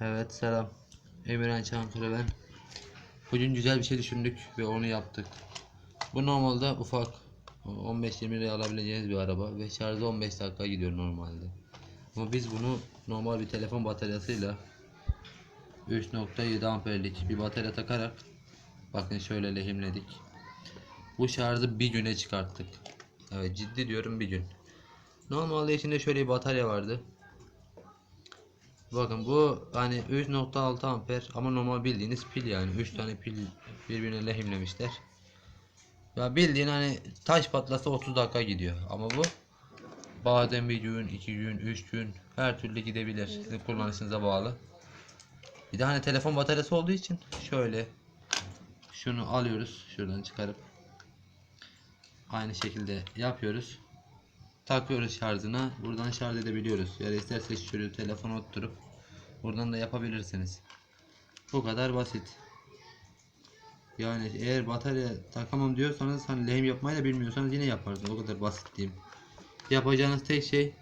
Evet selam. Emirhan Çankırı ben. Bugün güzel bir şey düşündük ve onu yaptık. Bu normalde ufak 15-20 liraya alabileceğiniz bir araba ve şarjı 15 dakika gidiyor normalde. Ama biz bunu normal bir telefon bataryasıyla 3.7 amperlik bir batarya takarak bakın şöyle lehimledik. Bu şarjı bir güne çıkarttık. Evet ciddi diyorum bir gün. Normalde içinde şöyle bir batarya vardı. Bakın bu hani 3.6 amper ama normal bildiğiniz pil yani 3 tane pil birbirine lehimlemişler. Ya bildiğin hani taş patlasa 30 dakika gidiyor ama bu bazen bir gün, iki gün, üç gün her türlü gidebilir. Sizin kullanışınıza bağlı. Bir de hani telefon bataryası olduğu için şöyle şunu alıyoruz şuradan çıkarıp aynı şekilde yapıyoruz. Takıyoruz şarjına. Buradan şarj edebiliyoruz. Ya da isterseniz şöyle telefona oturup buradan da yapabilirsiniz. Bu kadar basit. Yani eğer batarya takamam diyorsanız hani lehim yapmayı da bilmiyorsanız yine yaparsınız. O kadar basit diyeyim. Yapacağınız tek şey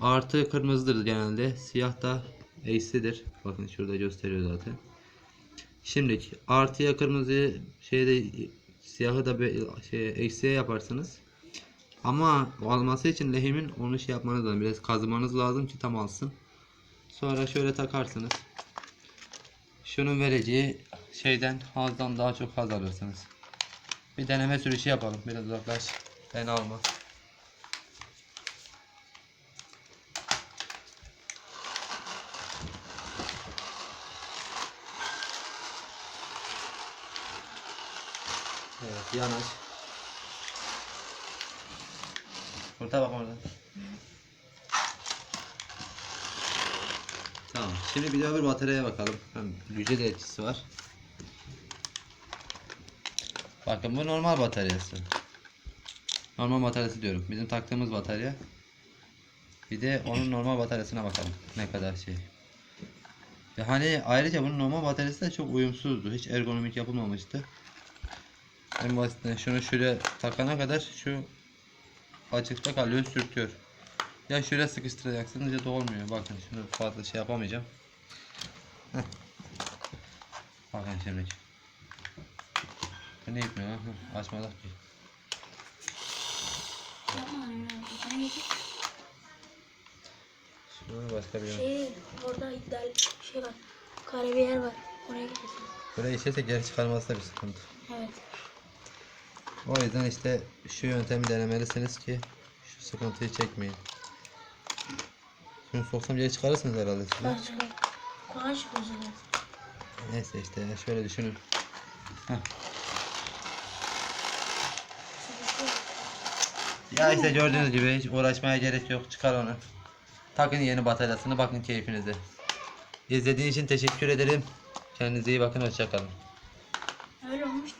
artı kırmızıdır genelde. Siyah da eksidir. Bakın şurada gösteriyor zaten. Şimdi artıya kırmızı şeyde siyahı da be- şey, eksiye yaparsınız. Ama alması için lehimin onu şey yapmanız lazım. Biraz kazımanız lazım ki tam alsın. Sonra şöyle takarsınız. Şunun vereceği şeyden hazdan daha çok haz alırsınız. Bir deneme sürüşü yapalım. Biraz uzaklaş. Ben alma. Evet yanaş. Burada bak orada. Tamam. Şimdi bir de öbür bataryaya bakalım. Hem Lüce de etkisi var. Bakın bu normal bataryası. Normal bataryası diyorum. Bizim taktığımız batarya. Bir de onun normal bataryasına bakalım. Ne kadar şey. Ve hani ayrıca bunun normal bataryası da çok uyumsuzdu. Hiç ergonomik yapılmamıştı. En basitinden şunu şuraya takana kadar şu açıkta kalıyor sürtüyor. Ya şöyle sıkıştıracaksınız ya da olmuyor. Bakın şunu fazla şey yapamayacağım. Heh. Bakın şimdi. Bu ne gitmiyor? lan? Hı, Açmadık ki. Başka bir yer. Şey orada iddialı şey var. Kare bir yer var. Oraya gidelim. Buraya işerse geri çıkarması da bir sıkıntı. Evet. O yüzden işte şu yöntemi denemelisiniz ki şu sıkıntıyı çekmeyin. Şunu soksam geri çıkarırsınız herhalde siz. Kolay çıkar. Kolay çıkıyor zaten. Neyse işte şöyle düşünün. Ya işte gördüğünüz gibi hiç uğraşmaya gerek yok. Çıkar onu. Takın yeni bataryasını bakın keyfinize. İzlediğiniz için teşekkür ederim. Kendinize iyi bakın. Hoşçakalın. Öyle olmuştu.